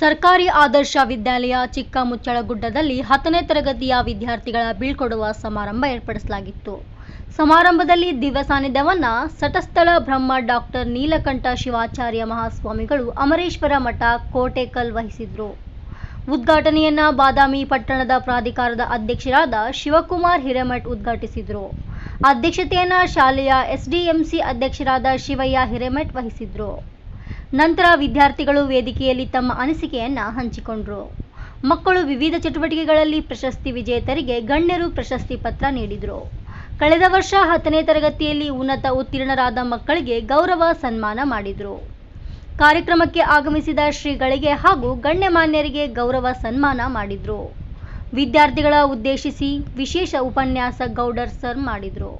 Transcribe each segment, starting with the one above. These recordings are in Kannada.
ಸರ್ಕಾರಿ ಆದರ್ಶ ವಿದ್ಯಾಲಯ ಚಿಕ್ಕಮುಚ್ಚಳಗುಡ್ಡದಲ್ಲಿ ಹತ್ತನೇ ತರಗತಿಯ ವಿದ್ಯಾರ್ಥಿಗಳ ಬೀಳ್ಕೊಡುವ ಸಮಾರಂಭ ಏರ್ಪಡಿಸಲಾಗಿತ್ತು. ಸಮಾರಂಭದಲ್ಲಿ ದಿವ್ಯ ಸಟಸ್ಥಳ ಬ್ರಹ್ಮ ಡಾಕ್ಟರ್ ನೀಲಕಂಠ ಶಿವಾಚಾರ್ಯ ಮಹಾಸ್ವಾಮಿಗಳು ಅಮರೇಶ್ವರ ಮಠ ಕೋಟೆಕಲ್ ವಹಿಸಿದ್ರು. ಉದ್ಘಾಟನೆಯನ್ನ ಬಾದಾಮಿ ಪಟ್ಟಣದ ಪ್ರಾಧಿಕಾರದ ಅಧ್ಯಕ್ಷರಾದ ಶಿವಕುಮಾರ್ ಹಿರೇಮಠ್ ಉದ್ಘಾಟಿಸಿದರು. ಅಧ್ಯಕ್ಷತೆಯನ್ನ ಶಾಲೆಯ ಎಸ್ಡಿಎಂಸಿ ಅಧ್ಯಕ್ಷರಾದ ಶಿವಯ್ಯ ಹಿರೇಮಠ್ ವಹಿಸಿದ್ರು. ನಂತರ ವಿದ್ಯಾರ್ಥಿಗಳು ವೇದಿಕೆಯಲ್ಲಿ ತಮ್ಮ ಅನಿಸಿಕೆಯನ್ನ ಹಂಚಿಕೊಂಡರು. ಮಕ್ಕಳು ವಿವಿಧ ಚಟುವಟಿಕೆಗಳಲ್ಲಿ ಪ್ರಶಸ್ತಿ ವಿಜೇತರಿಗೆ ಗಣ್ಯರು ಪ್ರಶಸ್ತಿ ಪತ್ರ ನೀಡಿದರು. ಕಳೆದ ವರ್ಷ ಹತ್ತನೇ ತರಗತಿಯಲ್ಲಿ ಉನ್ನತ ಉತ್ತೀರ್ಣರಾದ ಮಕ್ಕಳಿಗೆ ಗೌರವ ಸನ್ಮಾನ ಮಾಡಿದರು. ಕಾರ್ಯಕ್ರಮಕ್ಕೆ ಆಗಮಿಸಿದ ಶ್ರೀಗಳಿಗೆ ಹಾಗೂ ಗಣ್ಯಮಾನ್ಯರಿಗೆ ಗೌರವ ಸನ್ಮಾನ ಮಾಡಿದರು. ವಿದ್ಯಾರ್ಥಿಗಳ ಉದ್ದೇಶಿಸಿ ವಿಶೇಷ ಉಪನ್ಯಾಸ ಗೌಡರ್ ಸರ್ ಮಾಡಿದರು.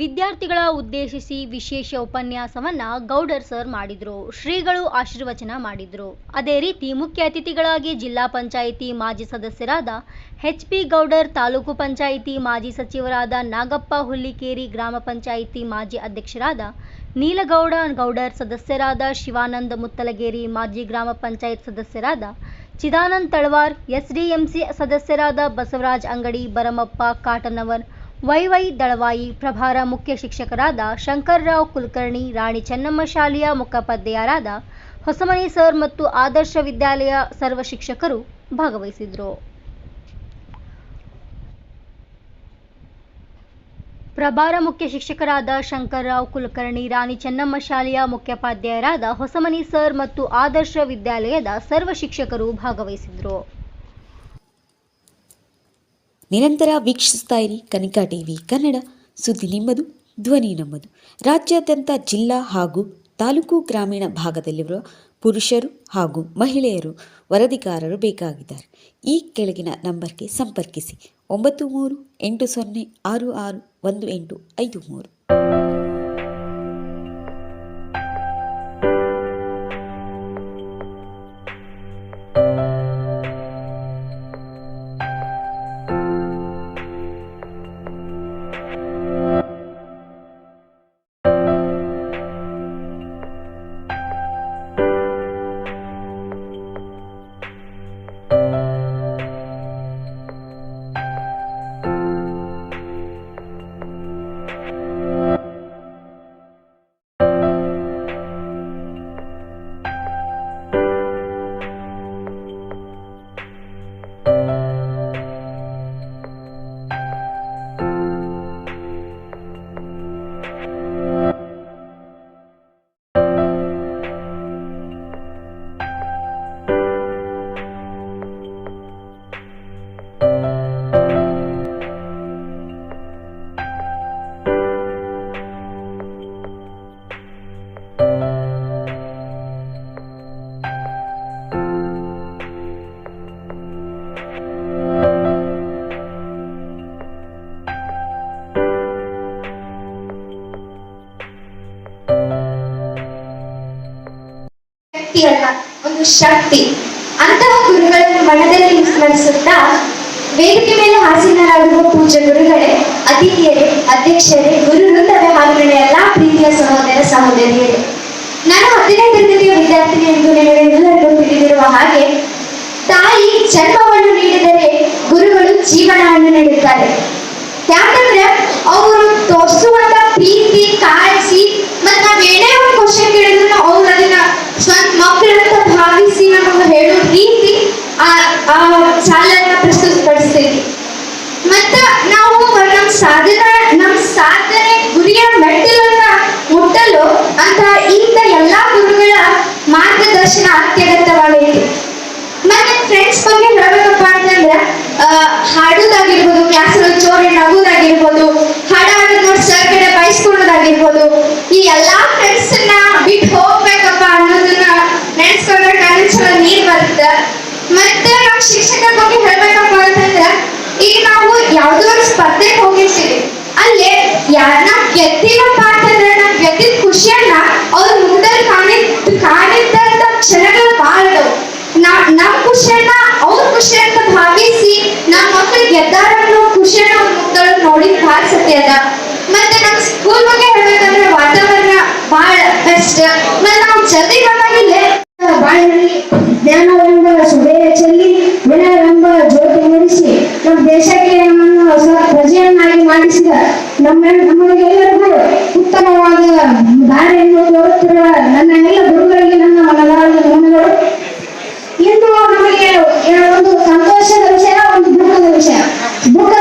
ವಿದ್ಯಾರ್ಥಿಗಳ ಉದ್ದೇಶಿಸಿ ವಿಶೇಷ ಉಪನ್ಯಾಸವನ್ನ ಗೌಡರ್ ಸರ್ ಮಾಡಿದ್ರು. ಶ್ರೀಗಳು ಆಶೀರ್ವಚನ ಮಾಡಿದ್ರು. ಅದೇ ರೀತಿ ಮುಖ್ಯ ಅತಿಥಿಗಳಾಗಿ ಜಿಲ್ಲಾ ಪಂಚಾಯಿತಿ ಮಾಜಿ ಸದಸ್ಯರಾದ ಎಚ್ ಪಿ ಗೌಡರ್, ತಾಲೂಕು ಪಂಚಾಯಿತಿ ಮಾಜಿ ಸಚಿವರಾದ ನಾಗಪ್ಪ ಹುಲ್ಲಿಕೇರಿ, ಗ್ರಾಮ ಪಂಚಾಯಿತಿ ಮಾಜಿ ಅಧ್ಯಕ್ಷರಾದ ನೀಲಗೌಡ, ಗೌಡರ್ ಸದಸ್ಯರಾದ ಶಿವಾನಂದ ಮುತ್ತಲಗೇರಿ, ಮಾಜಿ ಗ್ರಾಮ ಪಂಚಾಯತ್ ಸದಸ್ಯರಾದ ಚಿದಾನಂದ್ ತಳವಾರ್, ಎಸ್ಡಿಎಂಸಿ ಸದಸ್ಯರಾದ ಬಸವರಾಜ್ ಅಂಗಡಿ, ಬರಮಪ್ಪ, ಕಾಟನವರ್ ವೈವೈ ದಳವಾಯಿ ಪ್ರಭಾರ ಮುಖ್ಯ ಶಿಕ್ಷಕರಾದ ಶಂಕರ್ರಾವ್ ಕುಲಕರ್ಣಿ, ರಾಣಿ ಚೆನ್ನಮ್ಮ ಶಾಲೆಯ ಮುಖ್ಯೋಪಾಧ್ಯಾಯರಾದ ಹೊಸಮನಿ ಸರ್ ಮತ್ತು ಆದರ್ಶ ವಿದ್ಯಾಲಯ ಸರ್ವ ಶಿಕ್ಷಕರು ಭಾಗವಹಿಸಿದರು. ಪ್ರಭಾರ ಮುಖ್ಯ ಶಿಕ್ಷಕರಾದ ಶಂಕರ್ರಾವ್ ಕುಲಕರ್ಣಿ, ರಾಣಿ ಚೆನ್ನಮ್ಮ ಶಾಲೆಯ ಮುಖ್ಯೋಪಾಧ್ಯಾಯರಾದ ಹೊಸಮನಿ ಸರ್ ಮತ್ತು ಆದರ್ಶ ವಿದ್ಯಾಲಯದ ಸರ್ವ ಶಿಕ್ಷಕರು ಭಾಗವಹಿಸಿದ್ರು. ನಿರಂತರ ವೀಕ್ಷಿಸ್ತಾ ಇರಿ ಕನಿಕಾ ಟಿವಿ ಕನ್ನಡ. ಸುದ್ದಿ ನಿಮ್ಮದು, ಧ್ವನಿ ನಮ್ಮದು. ರಾಜ್ಯಾದ್ಯಂತ ಜಿಲ್ಲಾ ಹಾಗೂ ತಾಲೂಕು ಗ್ರಾಮೀಣ ಭಾಗದಲ್ಲಿರುವ ಪುರುಷರು ಹಾಗೂ ಮಹಿಳೆಯರು ವರದಿಗಾರರು ಬೇಕಾಗಿದ್ದಾರೆ. ಈ ಕೆಳಗಿನ ನಂಬರ್ಗೆ ಸಂಪರ್ಕಿಸಿ. ಒಂಬತ್ತು ಮೂರು ಎಂಟು ಸೊನ್ನೆ ಆರು ಆರು ಒಂದು ಎಂಟು ಐದು ಮೂರು. ಒಂದು ಶಕ್ತಿ. ಅಂತಹ ಗುರುಗಳನ್ನು ಮನದಲ್ಲಿ ಸ್ಮರಿಸುತ್ತಾ ವೇದಿಕೆ ಮೇಲೆ ಹಾಸೀನರಾಗಿರುವ ಪೂಜ್ಯ ಗುರುಗಳೇ, ಅತಿಥಿಯರೇ, ಅಧ್ಯಕ್ಷರೇ, ಗುರು ವೃಂದವೇ ಹಾಗೂ ನನ್ನ ಎಲ್ಲಾ ಪ್ರೀತಿಯ ಸಹೋದರ ಸಹೋದರಿಯರೇ. ನಾನು ಹತ್ತನೇ ತರಗತಿಯ ವಿದ್ಯಾರ್ಥಿನಿ ಎಂದು ನಿಮಗೆಲ್ಲರಿಗೂ ತಿಳಿದಿರುವ ಹಾಗೆ, ತಾಯಿ ಜನ್ಮವನ್ನು ನೀಡಿದರೆ ಗುರುಗಳು ಜೀವನವನ್ನು ನೀಡುತ್ತಾರೆ. ಯಾಕಂದ್ರೆ ಅವರು ತೋರಿಸುವಂತ ಪ್ರೀತಿ, ಕಾಳಜಿ ಮತ್ತೆ ನಾವೇನೇ ಒಂದು ಕ್ವಶನ್ ಕೇಳಿದ್ರು ಅವ್ರು ಅದನ್ನ ಸ್ವಂತ ಮಕ್ಕಳಂತ ಭಾವಿಸಿ ನಮಗೆ ಹೇಳೋ ರೀತಿ ಆ ಆ ಸಾಲನ್ನ ಪ್ರಸ್ತುತಪಡಿಸ್ತೀವಿ ಮತ್ತ ನಾವು ನಮ್ಮ ಸಾಧನೆ ನಮ್ಮ ಸಾಧನೆ ಗುರಿಯ ಮೆಟ್ಟಿಲನ್ನ ಮುಟ್ಟಲು ಅಂತ ಇಂಥ ಎಲ್ಲಾ ಗುರುಗಳ ಮಾರ್ಗದರ್ಶನ ಅತ್ಯಗತ್ಯವಾಗೈತಿ ಮತ್ತೆ ಫ್ರೆಂಡ್ಸ್ ಬಗ್ಗೆ ಹೇಳ್ಬೇಕಪ್ಪ ಅಂತಂದ್ರೆ ಹಾಡೋದಾಗಿರ್ಬೋದು ಕ್ಲಾಸಲ್ಲಿ ಜೋರಿ ನಗೋದಾಗಿರ್ಬೋದು ಹಾಡ ಹಾಡೋದ್ ನೋಡಿ ಸರ್ ಕಡೆ ಬಯಸ್ಕೊಳ್ಳೋದಾಗಿರ್ಬೋದು ಈ ಎಲ್ಲಾ ಫ್ರೆಂಡ್ಸ್ ಬಿಟ್ಟು ಹೋಗ್ಬೇಕಪ್ಪ ಅನ್ನೋದನ್ನ ನೆನ್ಸ್ಕೊಂಡ್ರೆ ಕನಸಲ್ಲ ನೀರ್ ಬರುತ್ತೆ. ಮತ್ತೆ ನಮ್ಮ ಶಿಕ್ಷಕರ ಬಗ್ಗೆ ಹೇಳ್ಬೇಕಪ್ಪ ಅಂತಂದ್ರೆ, ಈಗ ನಾವು ಯಾವ್ದೋ ಒಂದು ಸ್ಪರ್ಧೆಗೆ ಹೋಗಿರ್ತೀವಿ. ಅಲ್ಲೇ ಯಾರನ್ನ ಗೆದ್ದಿವಪ್ಪ ಅಂತಂದ್ರೆ, ನಾವು ಗೆದ್ದಿದ ಖುಷಿಯನ್ನ ಅವ್ರ ಮುಂದೆ ಕಾಣಿದ್ ಕಾಣಿದ್ದಂತ ಕ್ಷಣಗಳು ಅದಾವು. ನಮ್ ಖುಷಿಯನ್ನ ಅವ್ರ ಖುಷಿ ಅಂತ ಭಾವಿಸಿ ನಮ್ ಮಕ್ಳು ಗೆದ್ದಾರ ಅನ್ನೋ ಖುಷಿಯನ್ನ ಅವ್ರ ಮಕ್ಕಳು ನೋಡಿ ಬಹಳ ಸತ್ಯ ಅದ. ಮತ್ತೆ ನಮ್ ಸ್ಕೂಲ್ ಬಗ್ಗೆ ಹೇಳ್ಬೇಕಂದ್ರೆ ವಾತಾವರಣ ಬಹಳ ಬೆಸ್ಟ್. ಮತ್ತೆ ನಾವು ಜಲ್ದಿ ಬಂದಾಗಿಲ್ಲೇ ಬಾಳಿನಲ್ಲಿ ಜ್ಞಾನವೆಂಬ ಸುಬೇ ಚೆಲ್ಲಿ. ಮಾಡಿಸಿದ ನಮ್ಮ ನಮಗೆಲ್ಲರಿಗೂ ಉತ್ತಮವಾದ ದಾರಿಯನ್ನು ತೋರುತ್ತಿರುವ ನನ್ನ ಎಲ್ಲ ಗುರುಗಳಿಗೆ ನನ್ನ ಮನದಾಳದ ನಮನಗಳು ಇಂದು ನಮಗೆ ಒಂದು ಸಂತೋಷದ ವಿಷಯ, ಒಂದು ದುಃಖದ ವಿಷಯ. ದುಃಖದ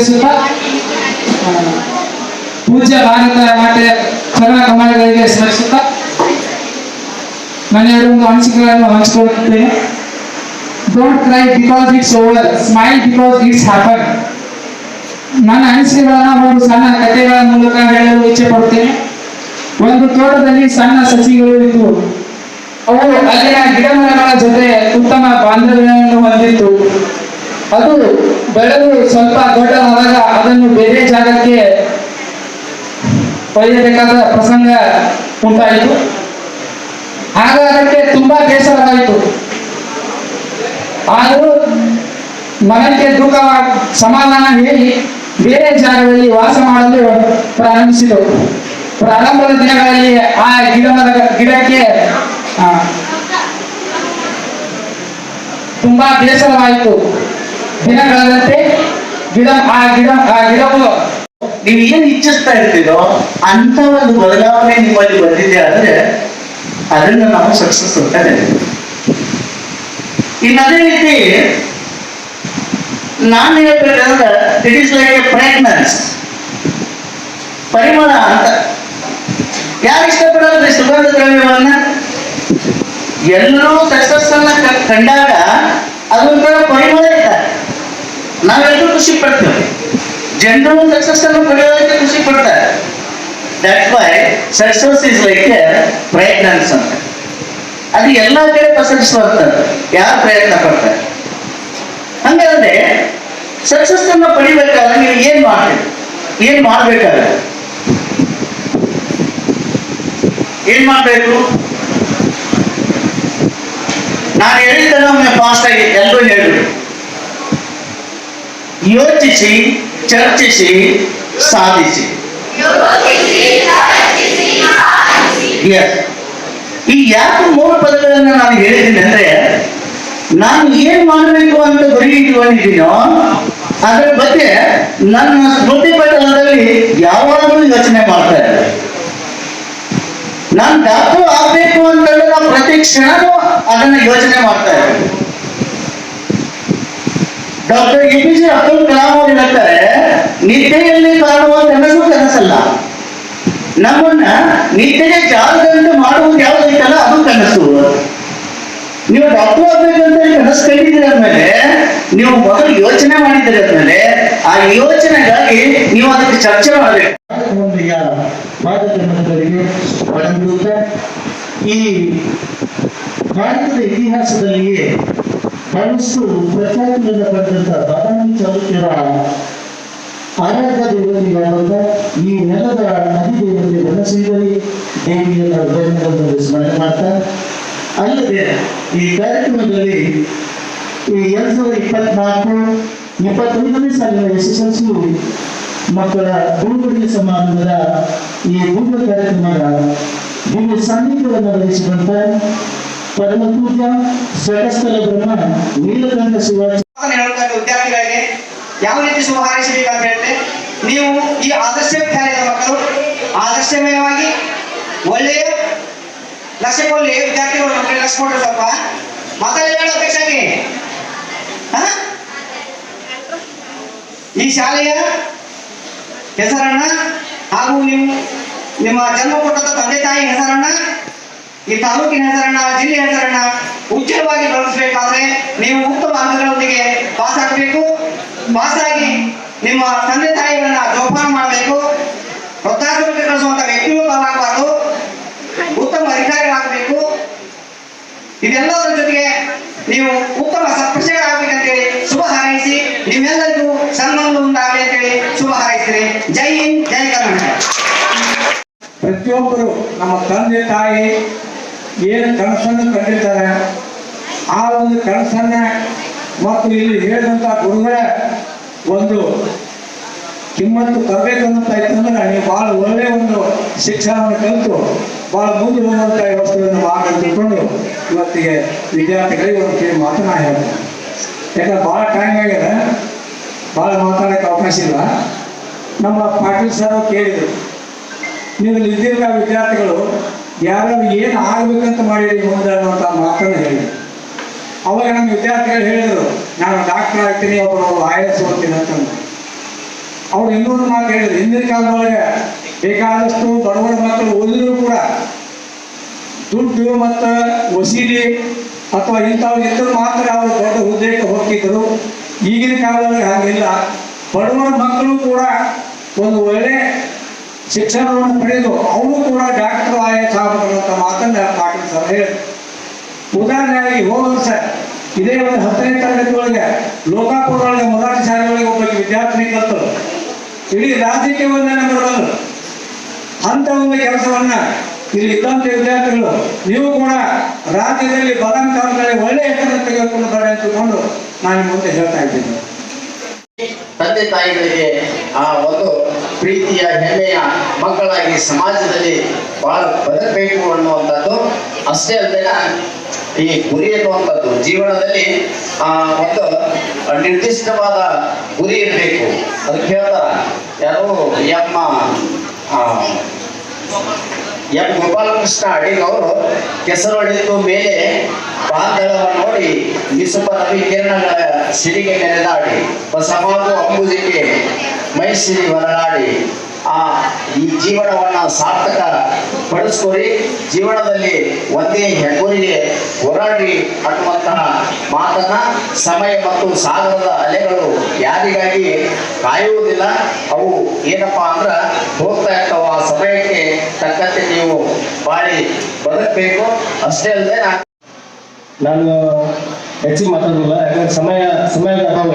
ನಮಸ್ಕರಿಸುತ್ತಾ ಆ, ಪೂಜ್ಯ ಭಾರತ ಮಾತೆ ಚರಣ ಕಮಲಗಳಿಗೆ ಸ್ಮರಿಸುತ್ತಾ ನನ್ನ ಒಂದು ಅನಿಸಿಕೆಗಳನ್ನು ಹಂಚಿಕೊಳ್ಳುತ್ತೇನೆ don't cry because it's over smile because it's happen ನನ್ನ ಒಂದು ಸಣ್ಣ ಕಥೆಗಳ ಹೇಳಲು ಇಚ್ಛೆ ಪಡುತ್ತೇನೆ ಒಂದು ತೋಟದಲ್ಲಿ ಸಣ್ಣ ಸಸಿಗಳು ಅವು ಅಲ್ಲಿನ ಜೊತೆ ಉತ್ತಮ ಬಾಂಧವ್ಯವನ್ನು ಹೊಂದಿತ್ತು ಅದು ಬೆಳೆದು ಸ್ವಲ್ಪ ದೊಡ್ಡದಾದಾಗ ಅದನ್ನು ಬೇರೆ ಜಾಗಕ್ಕೆ ಒಯ್ಯಬೇಕಾದ ಪ್ರಸಂಗ ಉಂಟಾಯಿತು. ಆಗ ಅದಕ್ಕೆ ತುಂಬಾ ಬೇಸರವಾಯಿತು. ಆದರೂ ಮನಕ್ಕೆ ದುಃಖ ಸಮಾಧಾನ ಹೇಳಿ ಬೇರೆ ಜಾಗದಲ್ಲಿ ವಾಸ ಮಾಡಲು ಪ್ರಾರಂಭಿಸಿದರು ಪ್ರಾರಂಭದ ದಿನಗಳಲ್ಲಿ ಆ ಗಿಡದ ಗಿಡಕ್ಕೆ ತುಂಬಾ ಬೇಸರವಾಯಿತು. ದಿನಗಳಂತೆ ಗಿಡ, ಆ ಗಿಡ, ಆ ಗಿಡವು ನೀವು ಏನ್ ಇಚ್ಛಿಸ್ತಾ ಇರ್ತೀರೋ ಅಂತ ಒಂದು ಬದಲಾವಣೆ ನಿಮ್ಮಲ್ಲಿ ಬಂದಿದೆ ಆದ್ರೆ ಅದನ್ನ ನಾವು ಸಕ್ಸಸ್ ಅಂತ ಇನ್ನದೇ ಇನ್ನು ಅದೇ ರೀತಿ ನಾನು ಹೇಳ್ಬೇಕಂದ್ರೆ ಇಟ್ ಇಸ್ ಲೈಕ್ ಎ ಪರಿಮಳ ಅಂತ. ಯಾರು ಇಷ್ಟಪಡೋದ್ರಿ ಸುಗಂಧ ದ್ರವ್ಯವನ್ನ? ಎಲ್ಲರೂ ಸಕ್ಸಸ್ ಅನ್ನ ಕಂಡಾಗ ಅದೊಂಥರ ಪರಿಮಳ ಇದೆ ನಾವೆಲ್ಲರೂ ಖುಷಿ ಪಡ್ತೇವೆ. ಜನರು ಸಕ್ಸಸ್ ಅನ್ನು ಪಡೆಯೋದಕ್ಕೆ ಖುಷಿ ಪಡ್ತಾರೆ. That's why success is like ಪ್ರಯತ್ನ ಅಂತ ಅದು ಎಲ್ಲ ಕಡೆ ಪಸರಿಸುವಂಥದ್ದು ಯಾರು ಪ್ರಯತ್ನ ಪಡ್ತಾರೆ? ಹಂಗಾದ್ರೆ ಸಕ್ಸಸ್ ಅನ್ನ ಪಡಿಬೇಕಾದ್ರೆ ನೀವು ಏನ್ ಮಾಡ್ತೀರಿ? ಏನ್ ಮಾಡ್ಬೇಕಾದ್ರೆ? ಏನ್ ಮಾಡ್ಬೇಕು? ನಾನು ಹೇಳಿದ್ದೆಲ್ಲ ಒಮ್ಮೆ ಫಾಸ್ಟ್ ಆಗಿ ಎಲ್ಲರೂ ಹೇಳಿ. ಯೋಚಿಸಿ, ಚರ್ಚಿಸಿ, ಸಾಧಿಸಿ. ಈ ಯಾಕೆ ಮೂರು ಪದಗಳನ್ನ ನಾನು ಹೇಳಿದ್ದೀನಿ ಅಂದ್ರೆ, ನಾನು ಏನ್ ಮಾಡಬೇಕು ಅಂತ ಗುರಿ ಇಟ್ಕೊಂಡಿದ್ದೀನೋ ಅದರ ಬಗ್ಗೆ ನನ್ನ ಸ್ಮೃತಿ ಪಟಲದಲ್ಲಿ ಯಾವಾಗಲೂ ಯೋಚನೆ ಮಾಡ್ತಾ ಇದ್ದೆ ನಾನು ಡಾಕ್ಟರ್ ಆಗ್ಬೇಕು ಅಂತ ಕ್ಷಣನೂ ಅದನ್ನ ಯೋಚನೆ ಮಾಡ್ತಾ ಇದ್ದಾರೆ. Doctor A P J Abdul Kalam ಅವರು ಹೇಳ್ತಾರೆ, ನಿದ್ದೆಯಲ್ಲಿ ಕಾಣುವ ಕನಸು ಕನಸಲ್ಲ ನಮ್ಮನ್ನ ನಿದ್ದೆಗೆ ಜಾರದಂತೆ ಮಾಡುವುದು ಯಾವ್ದೈತಲ್ಲ, ಅದು ಕನಸು ನೀವು ಡಾಕ್ಟರ್ ಆಗ್ಬೇಕಂತ ಕನಸು ಕಂಡಿದ್ದೀರ ಅಂದ್ಮೇಲೆ, ನೀವು ಮೊದಲು ಯೋಚನೆ ಮಾಡಿದ್ದೀರ ಅಂದ್ಮೇಲೆ, ಆ ಯೋಚನೆಗಾಗಿ ನೀವು ಅದಕ್ಕೆ ಚರ್ಚೆ ಮಾಡಬೇಕು. ಈ ಭಾರತದ ಇತಿಹಾಸದಲ್ಲಿಯೇ ಬಹಳಷ್ಟು ಪ್ರಖ್ಯಾತಿಯಿಂದ ಪಡೆದಂತ ಬಾದಾಮಿ ಚಾಲುಕ್ಯರ ಆರಾಧ್ಯ ದೇವತೆಗಳಾದ ಈ ನೆಲದ ನದಿ ದೇವತೆ ಬನಸುಂದರಿ ದೇವಿಯನ್ನ ಉದಯಗಳನ್ನು ಸ್ಮರಣೆ ಮಾಡ್ತಾ, ಅಲ್ಲದೆ ಈ ಕಾರ್ಯಕ್ರಮದಲ್ಲಿ ಈ ಎರಡ್ ಸಾವಿರದ ಇಪ್ಪತ್ನಾಲ್ಕು, ಇಪ್ಪತ್ತೈದನೇ ಸಾಲಿನ ಎಸ್ ಎಸ್ ಎಲ್ ಸಿ ಮಕ್ಕಳ ಬಿಡುಗಡೆ ಸಮಾರಂಭದ ಈ ಭೂಮ ಕಾರ್ಯಕ್ರಮದ ದಿವ್ಯ ಸಾನ್ನಿಧ್ಯವನ್ನು ವಹಿಸಿದಂತೆ ಪರಮ ಪೂಜ್ಯ ಸ್ವಸ್ಥಲ ಬ್ರಹ್ಮ ನೀಲಕಂಠ ಹೇಳ್ತಾರೆ ವಿದ್ಯಾರ್ಥಿಗಳಿಗೆ ಯಾವ ರೀತಿ ಶುಭ ಹಾರೈಸಬೇಕಂತ ಹೇಳಿದ್ರೆ, ನೀವು ಈ ಆದರ್ಶ ವಿದ್ಯಾಲಯದ ಮಕ್ಕಳು, ಆದರ್ಶಮಯವಾಗಿ ಒಳ್ಳೆಯ ಲಕ್ಷ್ಯ ಕೊಡಲಿ ವಿದ್ಯಾರ್ಥಿಗಳು ಮಕ್ಕಳಿಗೆ ಲಕ್ಷ್ಯ ಕೊಡ್ರಿ ಸ್ವಲ್ಪ. ಮಾತಾಡಿ ಹೇಳೋ ಅಪೇಕ್ಷಾಗಿ? ಹಾ? ಈ ಶಾಲೆಯ ಹೆಸರನ್ನ ಹಾಗೂ ನೀವು ನಿಮ್ಮ ಜನ್ಮ ಕೊಟ್ಟಂತ ತಂದೆ ತಾಯಿ ಹೆಸರನ್ನ, ಈ ತಾಲೂಕಿನ ಹೆಸರನ್ನ, ಜಿಲ್ಲೆ ಹೆಸರನ್ನ ಉಜ್ವಲವಾಗಿ ಬಳಸಬೇಕಾದ್ರೆ ನೀವು ಉತ್ತಮ ಅಂಕಗಳೊಂದಿಗೆ ಪಾಸ್ ಆಗಬೇಕು ಪಾಸ್ ಆಗಿ ನಿಮ್ಮ ತಂದೆ ತಾಯಿಗಳನ್ನ ಜೋಪಾನ ಮಾಡಬೇಕು. ವೃದ್ಧಾಶ್ರಮಕ್ಕೆ ಕಳಿಸುವಂತ ವ್ಯಕ್ತಿಗಳು ಪಾಲಾಗಬಾರದು ಉತ್ತಮ ಅಧಿಕಾರಿಗಳಾಗಬೇಕು. ಇದೆಲ್ಲದರ ಜೊತೆಗೆ ನೀವು ಉತ್ತಮ ಸತ್ಪ್ರಜೆಗಳಾಗಬೇಕಂತೇಳಿ ಶುಭ ಹಾರೈಸಿ ನಿಮ್ಮೆಲ್ಲರಿಗೂ ಸನ್ಮಾನ ಉಂಟಾಗಲಿ ಅಂತೇಳಿ ಶುಭ ಹಾರೈಸ್ತೀನಿ ಜೈ ಹಿಂದ್ ಜೈ ಕರ್ನಾಟಕ ಪ್ರತಿಯೊಬ್ಬರು ನಮ್ಮ ತಂದೆ ತಾಯಿ ಏನು ಕನಸನ್ನು ಕಂಡಿರ್ತಾರೆ, ಆ ಒಂದು ಕನಸನ್ನ ಮತ್ತು ಇಲ್ಲಿ ಹೇಳಿದಂಥ ಗುರುಗಳ ಒಂದು ಕಿಮ್ಮತ್ತು ತರಬೇಕನ್ನಂತ ಇತ್ತಂದ್ರೆ ನೀವು ಭಾಳ ಒಳ್ಳೆಯ ಒಂದು ಶಿಕ್ಷಣವನ್ನು ಕಲಿತು, ಭಾಳ ಮುಂದೆ ಹೋಗುವಂಥ ವ್ಯವಸ್ಥೆಯನ್ನು ಮಾಡಿ ತಿಳ್ಕೊಂಡು ಇವತ್ತಿಗೆ ವಿದ್ಯಾರ್ಥಿಗಳಿಗೆ ಒಂದು ಕೇಳಿ ಮಾತನ್ನ ಹೇಳ್ತೇನೆ. ಯಾಕಂದ್ರೆ ಭಾಳ ಟೈಮ್ ಆಗಿದೆ, ಭಾಳ ಮಾತಾಡೋಕ್ಕೆ ಅವಕಾಶ ಇಲ್ಲ. ನಮ್ಮ ಪಾಟೀಲ್ ಸರ್ ಕೇಳಿದರು ನೀವು ಇದ್ದಿರುವ ವಿದ್ಯಾರ್ಥಿಗಳು ಯಾರು ಏನು ಆಗ್ಬೇಕಂತ ಮಾಡಿರಿ ಮುಂದೆ ಅನ್ನುವಂಥ ಮಾತನ್ನು ಹೇಳಿ ಅವಾಗ ನಮ್ಮ ವಿದ್ಯಾರ್ಥಿಗಳು ಹೇಳಿದರು, ನಾನು ಡಾಕ್ಟರ್ ಆಗ್ತೀನಿ ಒಬ್ಬರು ಆಯ ಎಸ್ ಓದ್ತೀನಿ ಅಂತಂದು. ಅವ್ರು ಇನ್ನೊಂದು ಮಾತು ಹೇಳಿದ್ರು, ಹಿಂದಿನ ಕಾಲದೊಳಗೆ ಬೇಕಾದಷ್ಟು ಬಡವರ ಮಕ್ಕಳು ಓದಿದ್ರು ಕೂಡ. ದುಡ್ಡು ಮತ್ತು ವಸೀಲಿ ಅಥವಾ ಇಂಥವು ಇದ್ದರು ಮಾತ್ರ ಅವರು ದೊಡ್ಡ ಹುದ್ದೆಗೆ ಹೋಗ್ತಿದ್ದರು ಈಗಿನ ಕಾಲದಲ್ಲಿ ಹಾಗಿಲ್ಲ. ಬಡವರ ಮಕ್ಕಳು ಕೂಡ ಒಂದು ಒಳ್ಳೆ ಶಿಕ್ಷಣವನ್ನು ಪಡೆದು ಅವನು ಕೂಡ ಡಾಕ್ಟರ್ ಎಸ್ ಅಂತ ಮಾತನ್ನ ಪಾಟೀಲ್ ಸರ್ ಹೇಳಿದ್ರು ಉದಾಹರಣೆಯಾಗಿ ಹೋದ ವರ್ಷ ಇದೇ ಒಂದು ಹತ್ತನೇ ತರಗತಿ ಒಳಗೆ ಲೋಕಾಪುರ ಒಳಗೆ ಮೊರಾರ್ಜಿ ಶಾಲೆ ಒಳಗೆ ಒಬ್ಬ ವಿದ್ಯಾರ್ಥಿನಿ ಕಲ್ತರು ಇಡೀ ರಾಜ್ಯಕ್ಕೆ ಒಂದೇ ನಂಬರ್ ಬಂದರು ಅಂತ ಒಂದು ಕೆಲಸವನ್ನ ಇಲ್ಲಿ ಇದ್ದಂತ ವಿದ್ಯಾರ್ಥಿಗಳು, ನೀವು ಕೂಡ ರಾಜ್ಯದಲ್ಲಿ ಬಾದಾಮಿ ಕಾಲದಲ್ಲಿ ಒಳ್ಳೆಯ ಹೆಸರನ್ನು ತೆಗೆದುಕೊಂಡಿದ್ದಾರೆ ಅಂತಕೊಂಡು ನಾನು ಮುಂದೆ ಹೇಳ್ತಾ ಇದ್ದೀನಿ. ತಂದೆ ತಾಯಿಗಳಿಗೆ ಆ ಒಂದು ಪ್ರೀತಿಯ ಹೆಮ್ಮೆಯ ಮಕ್ಕಳಾಗಿ ಸಮಾಜದಲ್ಲಿ ಬಹಳ ಬದುಕಬೇಕು ಅನ್ನುವಂಥದ್ದು ಅಷ್ಟೇ ಅಲ್ಲದೆ ಈ ಗುರಿ ಅನ್ನುವಂಥದ್ದು ಜೀವನದಲ್ಲಿ ಆ ಒಂದು ನಿರ್ದಿಷ್ಟವಾದ ಗುರಿ ಇರಬೇಕು. ಅದಕ್ಕೆ ಹೇಳ್ತಾರ ಯಾರು ಎಮ್ಮ ಆ, ಎಂ ಗೋಪಾಲಕೃಷ್ಣ ಅಡಿಗ ಅವರು ಕೆಸರೊಡೆದು ಮೇಲೆ ಬಾಂಧವವನ್ನು ನೋಡಿ ನಿಸುಪ ರವಿ ಸಿರಿಗೆ ನೆನೆದಾಡಿ ಬಸಮಾಗು ಅಂಬುಜಿಗೆ ಮೈಸಿರಿ ಹೊರನಾಡಿ ಆ, ಈ ಜೀವನವನ್ನ ಸಾರ್ಥಕ ಪಡಿಸ್ಕೊರಿ. ಜೀವನದಲ್ಲಿ ಒಂದೇ ಹೆಗ್ಗುರಿಗೆ ಹೋರಾಡಿ ಅನ್ನುವಂತಹ ಮಾತನ್ನ ಸಮಯ ಮತ್ತು ಸಾಗರದ ಅಲೆಗಳು ಯಾರಿಗಾಗಿ ಕಾಯುವುದಿಲ್ಲ, ಅವು ಏನಪ್ಪಾ ಅಂದ್ರ ಹೋಗ್ತಾ ಇರ್ತಾವ. ಆ ಸಮಯಕ್ಕೆ ತಕ್ಕಂತೆ ನೀವು ಬಾಳಿ ಬದುಕಬೇಕು. ಅಷ್ಟೇ ಅಲ್ಲದೆ ನಾನು ಹೆಚ್ಚಿಗೆ ಮಾತಾಡೋದಿಲ್ಲ, ಯಾಕಂದ್ರೆ ಸಮಯ, ಸಮಯದ ಅಭಾವ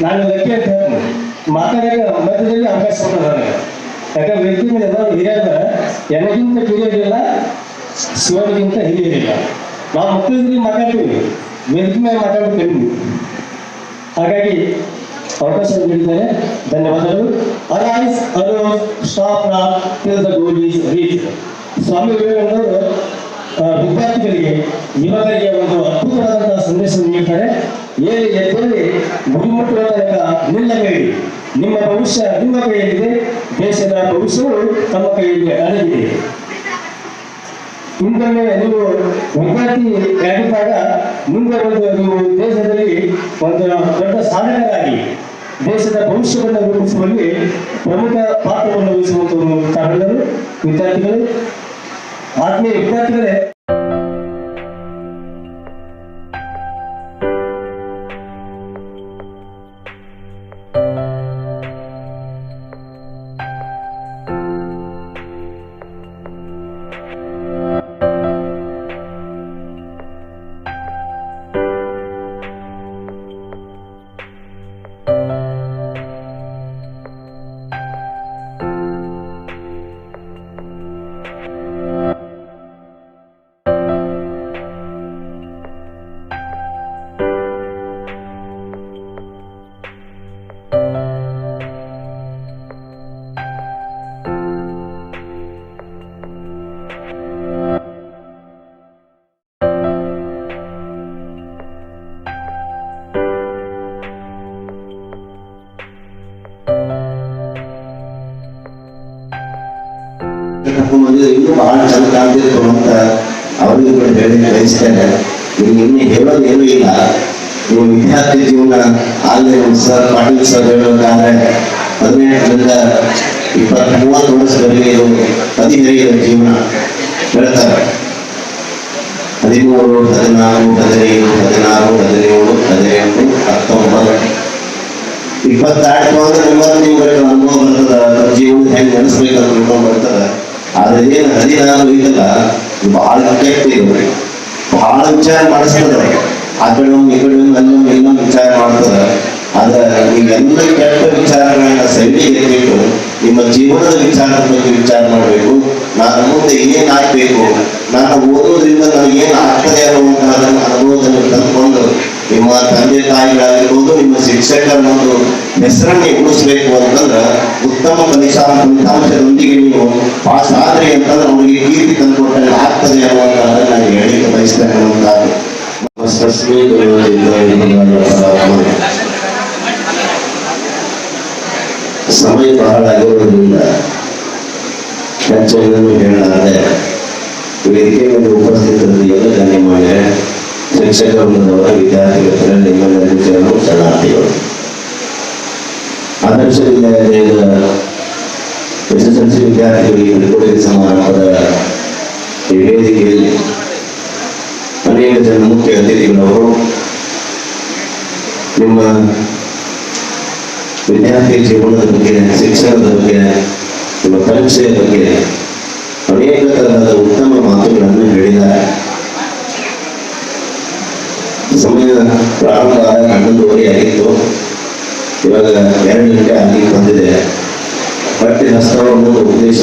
ನಾನು ಲಕ್ಕಿ ಅಂತ ಹೇಳ್ತೀನಿ. ಮಾತಾಡೋಕೆ ಮಧ್ಯದಲ್ಲಿ ಅವಕಾಶ ಕೊಟ್ಟದ ನನಗೆ ಯಾಕಂದ್ರೆ ವ್ಯಕ್ತಿ ಮೇಲೆ ಎಲ್ಲರೂ ಹಿರಿಯರ ಎನಗಿಂತ ಕಿರಿಯರಿಲ್ಲ ಶಿವನಿಗಿಂತ ಹಿರಿಯರಿಲ್ಲ ನಾವು ಮಕ್ಕಳಿಂದ ಮಾತಾಡ್ತೀವಿ. ವ್ಯಕ್ತಿ ಮೇಲೆ ಮಾತಾಡ್ತೀವಿ ಹಾಗಾಗಿ ಅವಕಾಶ ನೀಡಿದ್ದಾರೆ. ಧನ್ಯವಾದಗಳು. Arise awake stop not till reach Swami ವಿವೇಕಾನಂದರು ವಿದ್ಯಾರ್ಥಿಗಳಿಗೆ ಯುವಕರಿಗೆ ಒಂದು ಅದ್ಭುತವಾದಂತಹ ಸಂದೇಶವನ್ನು ನೀಡ್ತಾರೆ. ಏಳಿ ಎದ್ದಲ್ಲಿ ಗುರಿ ಮುಟ್ಟುವ ತನಕ ನಿಲ್ಲಬೇಡಿ ನಿಮ್ಮ ಭವಿಷ್ಯ ನಿಮ್ಮ ಕೈಯಲ್ಲಿದೆ. ದೇಶದ ಭವಿಷ್ಯವು ತಮ್ಮ ಕೈಯಲ್ಲಿ ಅಡಗಿದೆ ಹಿಂದೊಮ್ಮೆ ನೀವು ವಿದ್ಯಾರ್ಥಿ ಆಗಿದ್ದಾಗ ಮುಂದೆ ಒಂದು ನೀವು ದೇಶದಲ್ಲಿ ಒಂದು ದೊಡ್ಡ ಸಾಧನೆಗಾಗಿ ದೇಶದ ಭವಿಷ್ಯವನ್ನು ರೂಪಿಸುವಲ್ಲಿ ಪ್ರಮುಖ ಪಾತ್ರವನ್ನು ತಾವೆಲ್ಲರೂ ವಿದ್ಯಾರ್ಥಿಗಳು, ಆತ್ಮೀಯ ವಿದ್ಯಾರ್ಥಿಗಳೇ. ಬಹಳ ಚಂದ ಕಾಣ್ತಿತ್ತು ಅಂತ ಅವರಿಗೂ ಕೂಡ ಹೇಳಿ ಬಯಸ್ತೇನೆ. ನಿಮ್ಗೆ ಇನ್ನು ಹೇಳೋದು ಏನೂ ಇಲ್ಲ. ನೀವು ವಿದ್ಯಾರ್ಥಿ ಜೀವನ ಆಗಲೇ ಒಂದು ಸರ್ ಪಾಟೀಲ್ ಸರ್ ಹೇಳಬೇಕಾದ್ರೆ ಹದಿನೆಂಟರಿಂದ ಇಪ್ಪತ್ತ್ ಮೂವತ್ತು ವರ್ಷದಲ್ಲಿ ಇದು ಹದಿಹರಿಯದ ಜೀವನ. ಹೇಳ್ತಾರೆ. ಹದಿಮೂರು ಹದಿನಾಲ್ಕು ಹದಿನೈದು, ಹದಿನಾರು, ಹದಿನೇಳು, ಹದಿನೆಂಟು, ಹತ್ತೊಂಬತ್ತು. ಇಪ್ಪತ್ತಾರು ಅಂದ್ರೆ ನಿಮ್ಗೆ ಅನುಭವ ಬರ್ತದ, ಜೀವನ ಹೆಂಗ್ ಅಂತ ಅನುಭವ ಬರ್ತದ. ಆದ್ರೆ ಏನು ಹದಿನಾರು ಇದಲ್ಲ, ಇದು ಬಹಳ ಕೆಟ್ಟ ಇದು ಬಹಳ ವಿಚಾರ ಮಾಡಿಸ್ತದ ಆ ಕಡೆ ಈ ಕಡೆ ಅಲ್ಲೊಮ್ಮೆ ಇನ್ನೊಂದು ವಿಚಾರ ಮಾಡ್ತದ ಆದ್ರೆ ನೀವೆಲ್ಲ ಕೆಟ್ಟ ವಿಚಾರಗಳನ್ನ ಸೈಡಿಗೆ ಎತ್ತಿಟ್ಟು ನಿಮ್ಮ ಜೀವನದ ವಿಚಾರದ ಬಗ್ಗೆ ವಿಚಾರ ಮಾಡಬೇಕು, ನಾನು ಮುಂದೆ ಏನಾಗ್ಬೇಕು ನಾನು ಓದೋದ್ರಿಂದ ನನಗೇನು ಆಗ್ತದೆ ಅನ್ನುವಂತಹ ಅನುಭವದಲ್ಲಿ ತಂದುಕೊಂಡು ನಿಮ್ಮ ತಂದೆ ತಾಯಿಗಳಾಗಿರ್ಬೋದು ನಿಮ್ಮ ಶಿಕ್ಷಕರ ಒಂದು ಹೆಸರನ್ನೇ ಉಳಿಸ್ಬೇಕು ಅಂತಂದ್ರೆ ಉತ್ತಮ ಫಲಿತಾಂಶ ಫಲಿತಾಂಶದೊಂದಿಗೆ ನೀವು ಪಾಸ್ ಆದ್ರೆ ಅಂತಂದ್ರೆ ಅವರಿಗೆ ಕೀರ್ತಿ ತಂದುಕೊಟ್ಟರೆ ಆಗ್ತದೆ ಅನ್ನುವಂಥದ್ದನ್ನ ನಾನು ಹೇಳಿಕೆ ಬಯಸ್ತೇನೆ ಅನ್ನುವಂಥದ್ದು ಸಮಯ ಬಹಳ ಆಗಿರೋದ್ರಿಂದ ಹೆಚ್ಚೇನನ್ನು ಹೇಳಲಾರದೆ ವೇದಿಕೆ ಮೇಲೆ ಉಪಸ್ಥಿತರಲ್ಲಿ ಎಲ್ಲ ಗಣ್ಯಮಾನ್ಯ ಶಿಕ್ಷಕ ವೃಂದದವರ ವಿದ್ಯಾರ್ಥಿಗಳ ನಿಮ್ಮೆಲ್ಲರಿಗೂ ಸೇರಲು ಶರಣಾರ್ಥಿಗಳು ಆದರ್ಶ ವಿದ್ಯಾಲಯದ ಎಸ್ ಎಸ್ ಎಲ್ ಸಿ ವಿದ್ಯಾರ್ಥಿಗಳಿಗೆ ಬೀಳ್ಕೊಡುಗೆ ಸಮಾರಂಭದ ಈ ವೇದಿಕೆಯಲ್ಲಿ ಅನೇಕ ಜನ ಮುಖ್ಯ ಅತಿಥಿಗಳವರು ನಿಮ್ಮ ವಿದ್ಯಾರ್ಥಿ ಜೀವನದ ಬಗ್ಗೆ ಶಿಕ್ಷಣದ ಬಗ್ಗೆ ನಿಮ್ಮ ಪರೀಕ್ಷೆಯ ಬಗ್ಗೆ ಅನೇಕ ತರಹದ ಉತ್ತಮ ಮಾತುಗಳನ್ನು ಸಮಯ ಪ್ರಾರಂಭ ಹನ್ನೊಂದುವರೆ ಆಗಿತ್ತು. ಇವಾಗ ಎರಡು ಗಂಟೆ ಆಗಲಿಕ್ಕೆ ಬಂದಿದೆ. ಬಟ್ ಹಸ್ತವನ್ನು ಉದ್ದೇಶ